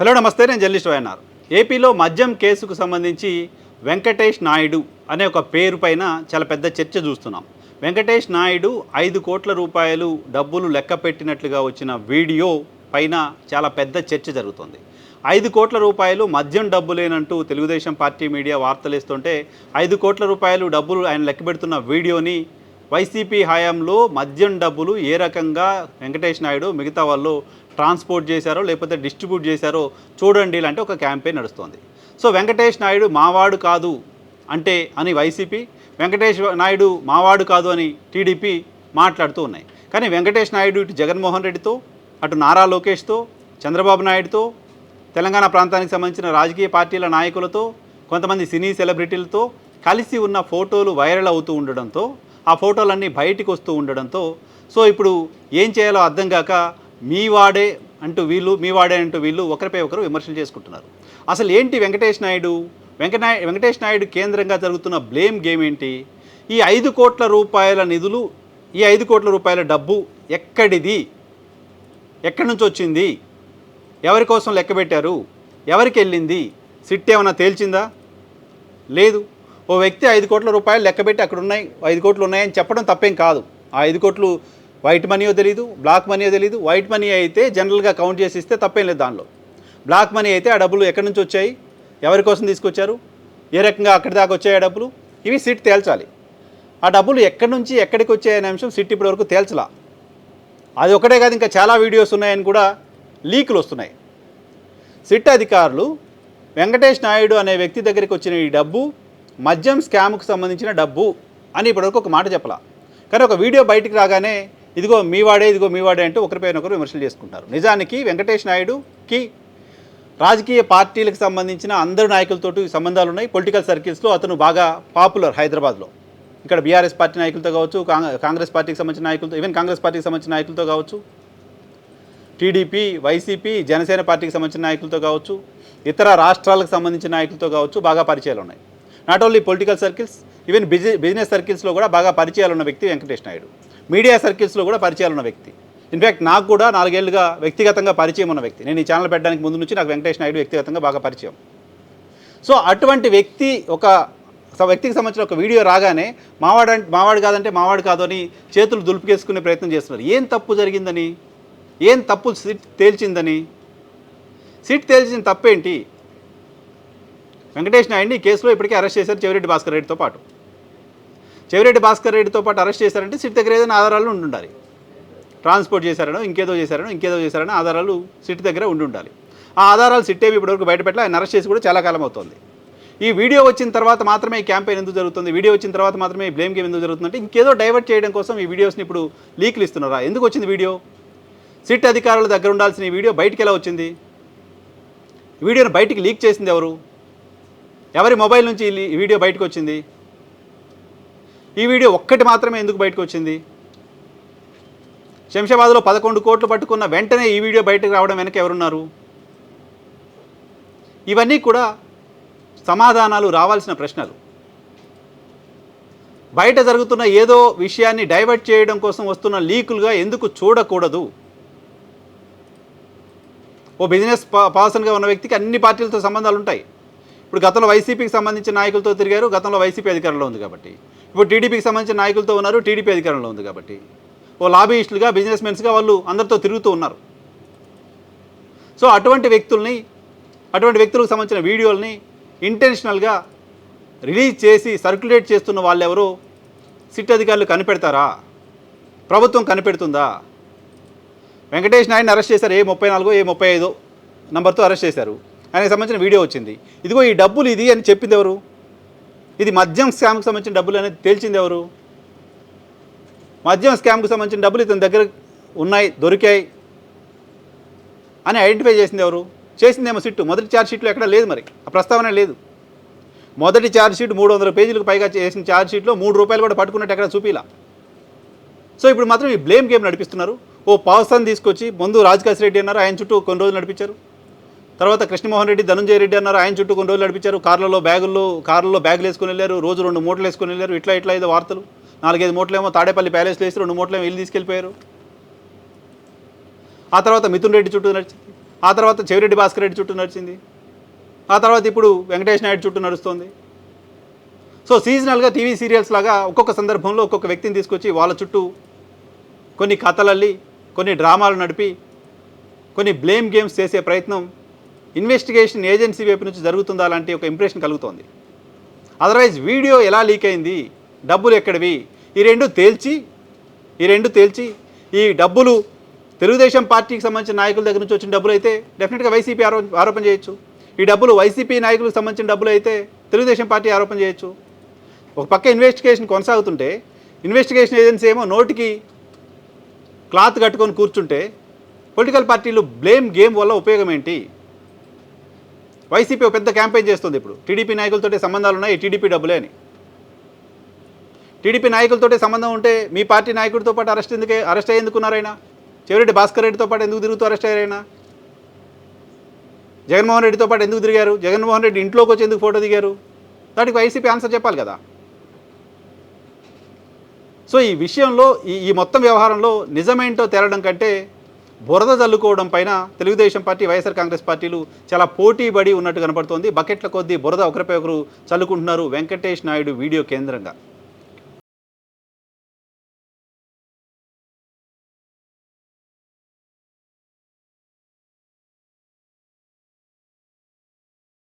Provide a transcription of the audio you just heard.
Hello నమస్తే నేను journalist YNR. ఏపీలో మద్యం కేసుకు సంబంధించి వెంకటేష్ నాయుడు అనే ఒక పేరు పైన చాలా పెద్ద చర్చ చూస్తున్నాం. వెంకటేష్ నాయుడు ఐదు కోట్ల రూపాయలు డబ్బులు లెక్క పెట్టినట్లుగా వచ్చిన వీడియో పైన చాలా పెద్ద చర్చ జరుగుతుంది. ఐదు కోట్ల రూపాయలు మద్యం డబ్బులేనంటూ తెలుగుదేశం పార్టీ మీడియా వార్తలు ఇస్తుంటే ఐదు కోట్ల రూపాయలు డబ్బులు ఆయన లెక్క పెడుతున్న వీడియోని వైసీపీ హయాంలో మద్యం డబ్బులు ఏ రకంగా వెంకటేష్ నాయుడు మిగతా వాళ్ళు ట్రాన్స్పోర్ట్ చేశారో లేకపోతే డిస్ట్రిబ్యూట్ చేశారో చూడండి అంటే ఒక క్యాంపెయిన్ నడుస్తోంది. సో వెంకటేష్ నాయుడు మావాడు కాదు అంటే అని వైసీపీ వెంకటేష్ నాయుడు మావాడు కాదు అని టీడీపీ మాట్లాడుతూ ఉన్నాయి. కానీ వెంకటేష్ నాయుడు ఇటు జగన్మోహన్ రెడ్డితో అటు నారా లోకేష్తో చంద్రబాబు నాయుడుతో తెలంగాణ ప్రాంతానికి సంబంధించిన రాజకీయ పార్టీల నాయకులతో కొంతమంది సినీ సెలబ్రిటీలతో కలిసి ఉన్న ఫోటోలు వైరల్ అవుతూ ఉండడంతో ఆ ఫోటోలన్నీ బయటికి వస్తూ ఉండడంతో సో ఇప్పుడు ఏం చేయాలో అర్థం కాక మీ వాడే అంటూ వీళ్ళు మీ వాడే అంటూ వీళ్ళు ఒకరిపై ఒకరు విమర్శలు చేసుకుంటున్నారు. అసలు ఏంటి వెంకటేష్ నాయుడు? వెంకటనాయ వెంకటేష్ నాయుడు కేంద్రంగా జరుగుతున్న బ్లేమ్ గేమ్ ఏంటి? ఈ ఐదు కోట్ల రూపాయల నిధులు ఈ ఐదు కోట్ల రూపాయల డబ్బు ఎక్కడిది? ఎక్కడి నుంచి వచ్చింది? ఎవరి కోసం లెక్క పెట్టారు? ఎవరికి వెళ్ళింది? సిట్ ఏమైనా తేల్చిందా? లేదు. ఓ వ్యక్తి ఐదు కోట్ల రూపాయలు లెక్కబెట్టి అక్కడ ఉన్నాయి ఐదు కోట్లు ఉన్నాయని చెప్పడం తప్పేం కాదు. ఆ ఐదు కోట్లు వైట్ మనీయో తెలియదు బ్లాక్ మనీయో తెలియదు వైట్ మనీ అయితే జనరల్గా కౌంట్ చేసి ఇస్తే తప్పేం లేదు దానిలో. బ్లాక్ మనీ అయితే ఆ డబ్బులు ఎక్కడి నుంచి వచ్చాయి ఎవరి కోసం తీసుకొచ్చారు ఏ రకంగా అక్కడి దాకా వచ్చాయి ఆ డబ్బులు ఇవి సిట్ తేల్చాలి. ఆ డబ్బులు ఎక్కడి నుంచి ఎక్కడికి వచ్చాయనే అంశం సిట్ ఇప్పటి వరకు తేల్చలా. అది ఒకటే కాదు ఇంకా చాలా వీడియోస్ ఉన్నాయని కూడా లీకులు వస్తున్నాయి. సిట్ అధికారులు వెంకటేష్ నాయుడు అనే వ్యక్తి దగ్గరికి వచ్చిన ఈ డబ్బు మద్యం స్కామ్కు సంబంధించిన డబ్బు అని ఇప్పటివరకు ఒక మాట చెప్పలా. కానీ ఒక వీడియో బయటికి రాగానే ఇదిగో మీ వాడే ఇదిగో మీ వాడే అంటూ ఒకరిపైన ఒకరు విమర్శలు చేసుకుంటారు. నిజానికి వెంకటేష్ నాయుడుకి రాజకీయ పార్టీలకు సంబంధించిన అందరు నాయకులతోటి సంబంధాలు ఉన్నాయి. పొలిటికల్ సర్కిల్స్లో అతను బాగా పాపులర్ హైదరాబాద్లో. ఇక్కడ బీఆర్ఎస్ పార్టీ నాయకులతో కావచ్చు కాంగ్రెస్ పార్టీకి సంబంధించిన నాయకులతో ఈవెన్ కాంగ్రెస్ పార్టీకి సంబంధించిన నాయకులతో కావచ్చు టీడీపీ వైసీపీ జనసేన పార్టీకి సంబంధించిన నాయకులతో కావచ్చు ఇతర రాష్ట్రాలకు సంబంధించిన నాయకులతో కావచ్చు బాగా పరిచయాలు ఉన్నాయి. Not only political circles even busi business సర్కిల్స్లో కూడా బాగా పరిచయాలు ఉన్న వ్యక్తి వెంకటేష్ నాయుడు. మీడియా సర్కిల్స్లో కూడా పరిచయాలు ఉన్న వ్యక్తి ఇన్ఫ్యాక్ట్ నాకు కూడా నాలుగేళ్ళుగా వ్యక్తిగతంగా పరిచయం ఉన్న వ్యక్తి. నేను ఈ ఛానల్ పెట్టడానికి ముందు నుంచి నాకు వెంకటేష్ నాయుడు వ్యక్తిగతంగా బాగా పరిచయం. సో అటువంటి వ్యక్తి ఒక వ్యక్తికి సంబంధించిన ఒక వీడియో రాగానే మావాడు అంటే మావాడు కాదంటే మావాడు కాదు అని చేతులు దులుపుకేసుకునే ప్రయత్నం చేస్తున్నారు. ఏం తప్పు జరిగిందని? ఏం తప్పు సిట్ తేల్చిందని? సిట్ తేల్చిన తప్పేంటి? వెంకటేష్ నాయుడిని ఈ కేసులో ఇప్పటికే అరెస్ట్ చేశారు చెవిరెడ్డి భాస్కర్ రెడ్డితో పాటు. చెవిరెడ్డి భాస్కర్ రెడ్డితో పాటు అరెస్ట్ చేశారంటే సిట్ దగ్గర ఏదైనా ఆధారాలు ఉండి ఉండాలి ట్రాన్స్పోర్ట్ చేశారనో ఇంకేదో చేశారనో ఇంకేదో చేశారనో ఆధారాలు సిట్ దగ్గర ఉండి ఉండాలి ఆ ఆధారాలు సిట్ ఏవి ఇప్పటివరకు బయటపెట్టాలి ఆయన అరెస్ట్ చేసి కూడా చాలా కాలం అవుతుంది. ఈ వీడియో వచ్చిన తర్వాత మాత్రమే ఈ క్యాంపెయిన్ ఎందుకు జరుగుతుంది? వీడియో వచ్చిన తర్వాత మాత్రమే ఈ బ్లేమ్ గేమ్ ఎందుకు జరుగుతుందంటే ఇంకేదో డైవర్ట్ చేయడం కోసం ఈ వీడియోస్ని ఇప్పుడు లీక్లు ఇస్తున్నారా? ఎందుకు వచ్చింది వీడియో? సిట్ అధికారుల దగ్గర ఉండాల్సిన ఈ వీడియో బయటికి ఎలా వచ్చింది? వీడియోను వీడియోని బయటికి లీక్ చేసింది ఎవరు? ఎవరి మొబైల్ నుంచి ఈ వీడియో బయటకు వచ్చింది? ఈ వీడియో ఒక్కటి మాత్రమే ఎందుకు బయటకు వచ్చింది? శంషాబాద్లో పదకొండు కోట్లు పట్టుకున్న వెంటనే ఈ వీడియో బయటకు రావడం వెనక ఎవరున్నారు? ఇవన్నీ కూడా సమాధానాలు రావాల్సిన ప్రశ్నలు. బయట జరుగుతున్న ఏదో విషయాన్ని డైవర్ట్ చేయడం కోసం వస్తున్న లీకులుగా ఎందుకు చూడకూడదు? ఓ బిజినెస్ పర్సన్గా ఉన్న వ్యక్తికి అన్ని పార్టీలతో సంబంధాలు ఉంటాయి ఇప్పుడు గతంలో వైసీపీకి సంబంధించిన నాయకులతో తిరిగారు గతంలో వైసీపీ అధికారంలో ఉంది కాబట్టి. ఇప్పుడు టీడీపీకి సంబంధించిన నాయకులతో ఉన్నారు టీడీపీ అధికారంలో ఉంది కాబట్టి. ఓ లాబీయిస్టులుగా బిజినెస్ మెన్స్గా వాళ్ళు అందరితో తిరుగుతూ ఉన్నారు. సో అటువంటి వ్యక్తుల్ని అటువంటి వ్యక్తులకు సంబంధించిన వీడియోల్ని ఇంటెన్షనల్గా రిలీజ్ చేసి సర్క్యులేట్ చేస్తున్న వాళ్ళెవరో సిట్ అధికారులు కనిపెడతారా? ప్రభుత్వం కనిపెడుతుందా? వెంకటేష్ నాయుడిని అరెస్ట్ చేశారు ఏ ముప్పై నాలుగో ఏ ముప్పై ఐదో నంబర్తో అరెస్ట్ చేశారు. ఆయనకు సంబంధించిన వీడియో వచ్చింది. ఇదిగో ఈ డబ్బులు ఇది అని చెప్పింది ఎవరు? ఇది మద్యం స్కామ్కి సంబంధించిన డబ్బులు అనేది తేల్చింది ఎవరు? మద్యం స్కామ్కి సంబంధించిన డబ్బులు ఇతని దగ్గర ఉన్నాయి దొరికాయి అని ఐడెంటిఫై చేసింది ఎవరు? చేసిందేమో సిట్టు. మొదటి ఛార్జ్ షీట్లో ఎక్కడ లేదు మరి. ఆ ప్రస్తావన లేదు. మొదటి ఛార్జ్ షీట్ మూడు వందల పేజీలకు పైగా చేసిన ఛార్జ్ షీట్లో మూడు రూపాయలు కూడా పట్టుకున్నట్టు ఎక్కడ చూపిలా? సో ఇప్పుడు మాత్రం ఈ బ్లేమ్ గేమ్ నడిపిస్తున్నారు. ఓ పర్సన్ తీసుకొచ్చి ముందు రాజకాశ్ రెడ్డి అన్నారు. ఆయన చుట్టూ కొన్ని రోజులు నడిపించారు. తర్వాత కృష్ణమోహన్ రెడ్డి ధనంజయ రెడ్డి అన్నారు ఆయన చుట్టూ కొన్ని రోజులు నడిపించారు. కార్లలో బ్యాగుల్లో కార్లలో బ్యాగులు వేసుకొని వెళ్ళారు. రోజు రెండు మూటలు వేసుకుని వెళ్ళారు. ఇట్లా ఇట్లా ఏదో వార్తలు. నాలుగైదు మూటలేమో తాడేపల్లి ప్యాలెస్లో వేసి రెండు మూటలేమో వెళ్ళి తీసుకెళ్ళిపోయారు. ఆ తర్వాత మిథున్ రెడ్డి చుట్టూ నడిచింది. ఆ తర్వాత చెవిరెడ్డి భాస్కర్ రెడ్డి చుట్టూ నడిచింది. ఆ తర్వాత ఇప్పుడు వెంకటేష్ నాయుడు చుట్టూ నడుస్తుంది. సో సీజనల్గా టీవీ సీరియల్స్ లాగా ఒక్కొక్క సందర్భంలో ఒక్కొక్క వ్యక్తిని తీసుకొచ్చి వాళ్ళ చుట్టూ కొన్ని కథలల్లి కొన్ని డ్రామాలు నడిపి కొన్ని బ్లేమ్ గేమ్స్ చేసే ప్రయత్నం ఇన్వెస్టిగేషన్ ఏజెన్సీ వైపు నుంచి జరుగుతుందా లాంటి ఒక ఇంప్రెషన్ కలుగుతోంది. అదర్వైజ్ వీడియో ఎలా లీక్ అయింది? డబ్బులు ఎక్కడివి? ఈ రెండు తేల్చి ఈ రెండు తేల్చి ఈ డబ్బులు తెలుగుదేశం పార్టీకి సంబంధించిన నాయకుల దగ్గర నుంచి వచ్చిన డబ్బులు అయితే డెఫినెట్గా వైసీపీ ఆరో ఆరోపణ చేయొచ్చు. ఈ డబ్బులు వైసీపీ నాయకులకు సంబంధించిన డబ్బులు అయితే తెలుగుదేశం పార్టీ ఆరోపణ చేయొచ్చు. ఒక పక్క ఇన్వెస్టిగేషన్ కొనసాగుతుంటే ఇన్వెస్టిగేషన్ ఏజెన్సీ ఏమో నోటికి క్లాత్ కట్టుకొని కూర్చుంటే పొలిటికల్ పార్టీలు బ్లేమ్ గేమ్ వల్ల ఉపయోగం ఏంటి? వైసీపీ ఒక పెద్ద క్యాంపెయిన్ చేస్తుంది ఇప్పుడు. టీడీపీ నాయకులతోటే సంబంధాలు ఉన్నాయి టీడీపీ డబ్బులే అని. టీడీపీ నాయకులతో సంబంధం ఉంటే మీ పార్టీ నాయకుడితో పాటు అరెస్ట్ ఎందుకే అరెస్ట్ అయ్యేందుకున్నారైనా చెవిరెడ్డి భాస్కర్ రెడ్డితో పాటు ఎందుకు తిరుగుతూ అరెస్ట్ అయ్యారైనా జగన్మోహన్ రెడ్డితో పాటు ఎందుకు తిరిగారు? జగన్మోహన్ రెడ్డి ఇంట్లోకి వచ్చి ఎందుకు ఫోటో దిగారు? దానికి వైసీపీ ఆన్సర్ చెప్పాలి కదా. సో ఈ విషయంలో ఈ ఈ మొత్తం వ్యవహారంలో నిజమేంటో తేలడం కంటే బురద చల్లుకోవడం పైన తెలుగుదేశం పార్టీ వైఎస్ఆర్ కాంగ్రెస్ పార్టీలు చాలా పోటీబడి ఉన్నట్టు కనపడుతోంది. బకెట్ల కొద్దీ బురద ఒకరిపై ఒకరు చల్లుకుంటున్నారు. వెంకటేష్ నాయుడు వీడియో కేంద్రంగా.